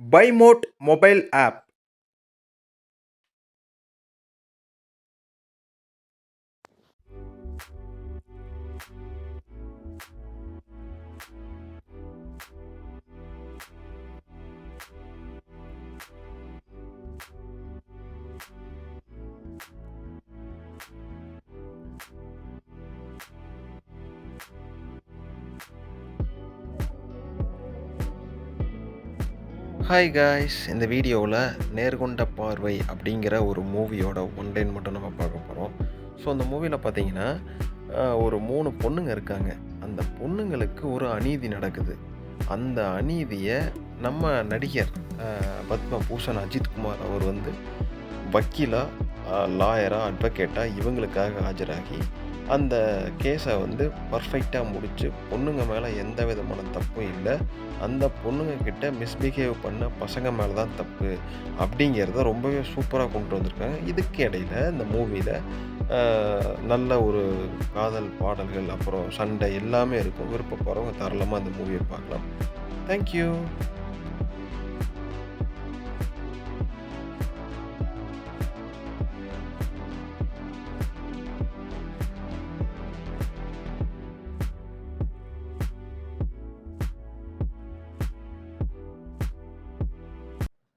By மோட் mobile app hi guys இந்த வீடியோவில் நேர்கொண்ட பார்வை அப்படிங்கிற ஒரு மூவியோட ஒன்லைன் மட்டும் நம்ம பார்க்க போகிறோம் ஸோ அந்த மூவியில் பார்த்தீங்கன்னா ஒரு மூணு பொண்ணுங்க இருக்காங்க. அந்த பொண்ணுங்களுக்கு ஒரு அநீதி நடக்குது. அந்த அநீதியை நம்ம நடிகர் பத்ம பூஷன் அஜித்குமார் அவர் வந்து வக்கீலாக லாயராக அட்வொகேட்டாக இவங்களுக்காக ஆஜராகி அந்த கேஸை வந்து பர்ஃபெக்டாக முடித்து பொண்ணுங்க மேலே எந்த விதமான தப்பும் இல்லை. அந்த பொண்ணுங்க கிட்ட மிஸ்பிஹேவ் பண்ண பசங்க மேலே தான் தப்பு அப்படிங்கிறத ரொம்பவே சூப்பராக கொண்டு வந்திருக்காங்க. இதுக்கு இடையில இந்த மூவியில் நல்ல ஒரு காதல் பாடல்கள் அப்புறம் சண்டை எல்லாமே இருக்கும். விருப்பப்படுறவங்க தாராளமாக அந்த மூவியை பார்க்கலாம். தேங்க்யூ